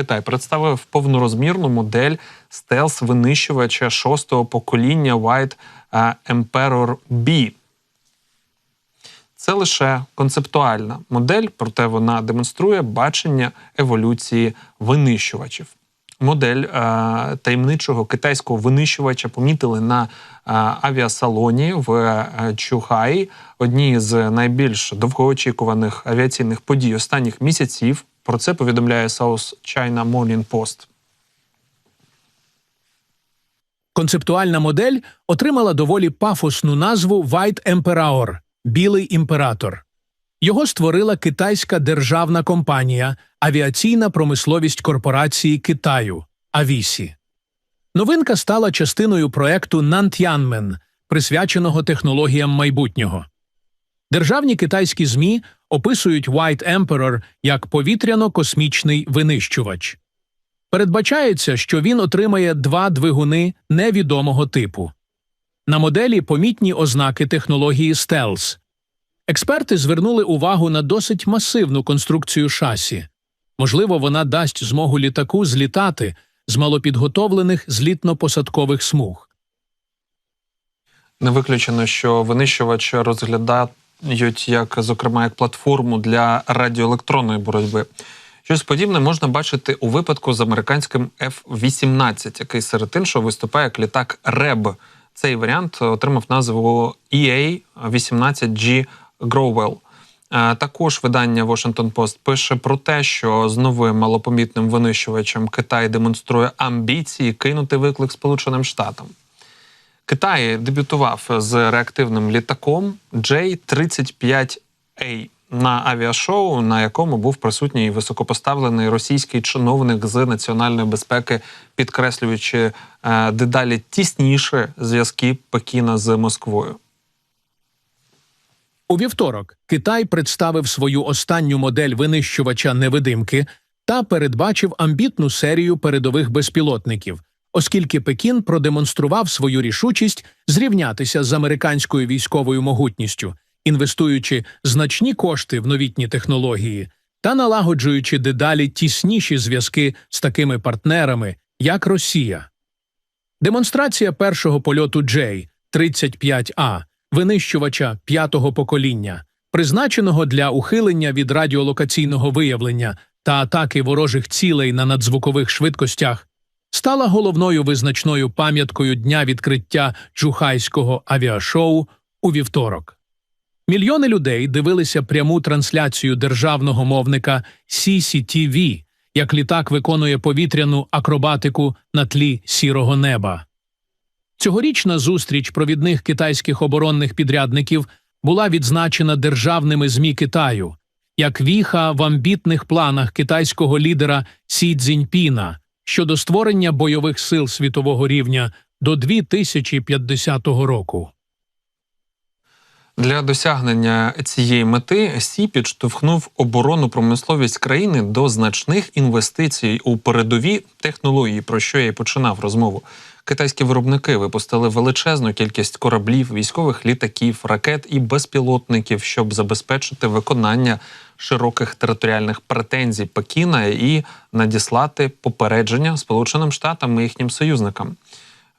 Китай представив повнорозмірну модель стелс-винищувача шостого покоління White е, Emperor B. Це лише концептуальна модель, проте вона демонструє бачення еволюції винищувачів. Модель е, таємничого китайського винищувача помітили на е, авіасалоні в е, Чухаї, одній з найбільш довгоочікуваних авіаційних подій останніх місяців. Про це повідомляє South China Morning Post. Концептуальна модель отримала доволі пафосну назву White Emperor – Білий імператор. Його створила китайська державна компанія Авіаційна промисловість корпорації Китаю Авісі. Новинка стала частиною проекту Нант'янмен, присвяченого технологіям майбутнього. Державні китайські ЗМІ описують White Emperor як повітряно-космічний винищувач. Передбачається, що він отримає два двигуни невідомого типу. На моделі помітні ознаки технології стелс. Експерти звернули увагу на досить масивну конструкцію шасі. Можливо, вона дасть змогу літаку злітати з малопідготовлених злітно-посадкових смуг. Не виключено, що винищувач розглядають як, зокрема, як платформу для радіоелектронної боротьби. Щось подібне можна бачити у випадку з американським F-18, який серед іншого виступає як літак РЕБ. Цей варіант отримав назву E EA-18G Growell. Е, Також видання Washington Post пише про те, що з новим малопомітним винищувачем Китай демонструє амбіції кинути виклик Сполученим Штатам. Китай дебютував з реактивним літаком J-35A на авіашоу, на якому був присутній високопоставлений російський чиновник з національної безпеки, підкреслюючи е, дедалі тісніше зв'язки Пекіна з Москвою. У вівторок Китай представив свою останню модель винищувача невидимки та передбачив амбітну серію передових безпілотників, оскільки Пекін продемонстрував свою рішучість зрівнятися з американською військовою могутністю, інвестуючи значні кошти в новітні технології та налагоджуючи дедалі тісніші зв'язки з такими партнерами, як Росія. Демонстрація першого польоту Джей 35А винищувача п'ятого покоління, призначеного для ухилення від радіолокаційного виявлення та атаки ворожих цілей на надзвукових швидкостях, стала головною визначною пам'яткою дня відкриття Джухайського авіашоу у вівторок. Мільйони людей дивилися пряму трансляцію державного мовника CCTV, як літак виконує повітряну акробатику на тлі сірого неба. Цьогорічна зустріч провідних китайських оборонних підрядників була відзначена державними ЗМІ Китаю як віха в амбітних планах китайського лідера Сі Цзіньпіна щодо створення бойових сил світового рівня до 2050 року. Для досягнення цієї мети Сі підштовхнув оборонну промисловість країни до значних інвестицій у передові технології, про що я і починав розмову. Китайські виробники випустили величезну кількість кораблів, військових літаків, ракет і безпілотників, щоб забезпечити виконання широких територіальних претензій Пекіна і надіслати попередження Сполученим Штатам і їхнім союзникам.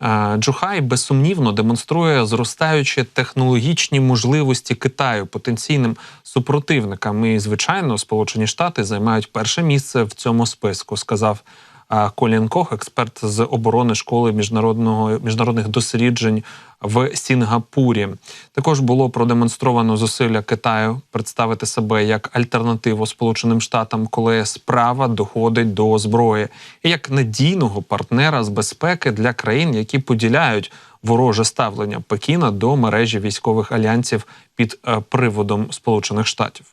Е, Джухай безсумнівно демонструє зростаючі технологічні можливості Китаю потенційним супротивникам. І, звичайно, Сполучені Штати займають перше місце в цьому списку, сказав Колін Кох, експерт з оборони школи міжнародного міжнародних досліджень в Сінгапурі. Також було продемонстровано зусилля Китаю представити себе як альтернативу Сполученим Штатам, коли справа доходить до зброї, і як надійного партнера з безпеки для країн, які поділяють вороже ставлення Пекіна до мережі військових альянсів під е, приводом Сполучених Штатів.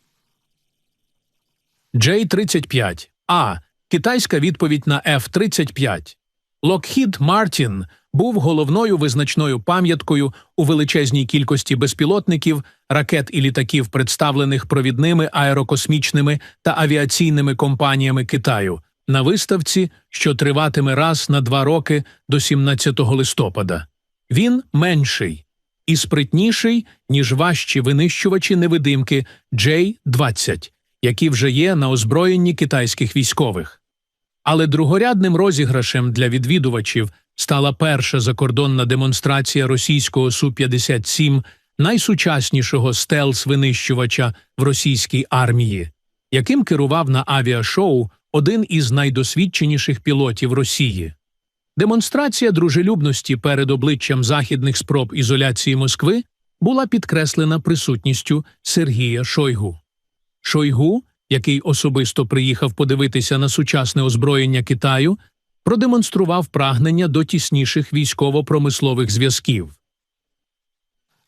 J-35 А. Китайська відповідь на F-35. Lockheed Martin був головною визначною пам'яткою у величезній кількості безпілотників, ракет і літаків, представлених провідними аерокосмічними та авіаційними компаніями Китаю на виставці, що триватиме раз на два роки до 17 листопада. Він менший і спритніший, ніж важчі винищувачі невидимки J-20, які вже є на озброєнні китайських військових. Але другорядним розіграшем для відвідувачів стала перша закордонна демонстрація російського Су-57, найсучаснішого стелс-винищувача в російській армії, яким керував на авіашоу один із найдосвідченіших пілотів Росії. Демонстрація дружелюбності перед обличчям західних спроб ізоляції Москви була підкреслена присутністю Сергія Шойгу. Шойгу, який особисто приїхав подивитися на сучасне озброєння Китаю, продемонстрував прагнення до тісніших військово-промислових зв'язків.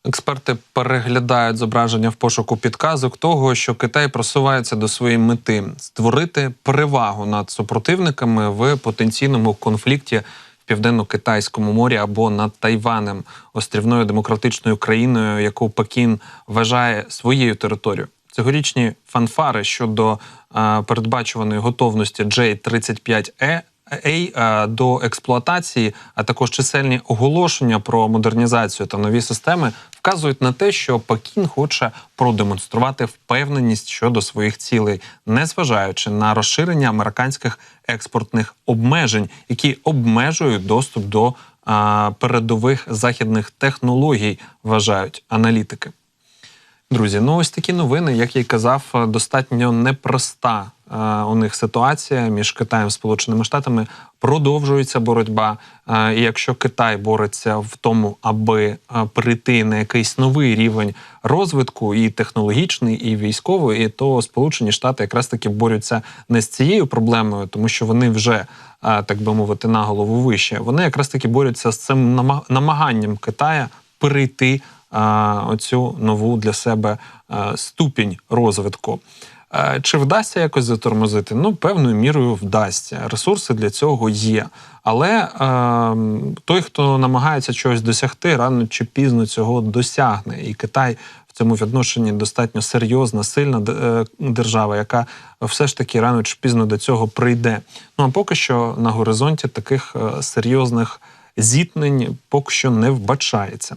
Експерти переглядають зображення в пошуку підказок того, що Китай просувається до своєї мети створити перевагу над супротивниками в потенційному конфлікті в південно-китайському морі або над Тайванем, острівною демократичною країною, яку Пекін вважає своєю територією. Цьогорічні фанфари щодо е, передбачуваної готовності J-35E Ей е, до експлуатації, а також чисельні оголошення про модернізацію та нові системи вказують на те, що Пекін хоче продемонструвати впевненість щодо своїх цілей, незважаючи на розширення американських експортних обмежень, які обмежують доступ до а, передових західних технологій, вважають аналітики. Друзі, ну ось такі новини, як я й казав, е, достатньо непроста е, у них ситуація між Китаєм і Сполученими Штатами. Продовжується боротьба. Е, і якщо Китай бореться в тому, аби перейти на якийсь новий рівень розвитку, і технологічний, і військовий, і то Сполучені Штати якраз таки борються не з цією проблемою, тому що вони вже. Так би мовити, на голову вище. Вони якраз таки борються з цим нама- намаганням Китая перейти а, оцю нову для себе ступінь розвитку. Е, Чи вдасться якось затормозити? Ну, певною мірою вдасться. Ресурси для цього є. Але е, той, хто намагається чогось досягти, рано чи пізно цього досягне. І Китай в цьому відношенні достатньо серйозна, сильна е, держава, яка все ж таки рано чи пізно до цього прийде. Ну а поки що на горизонті таких е, серйозних зіткнень поки що не вбачається.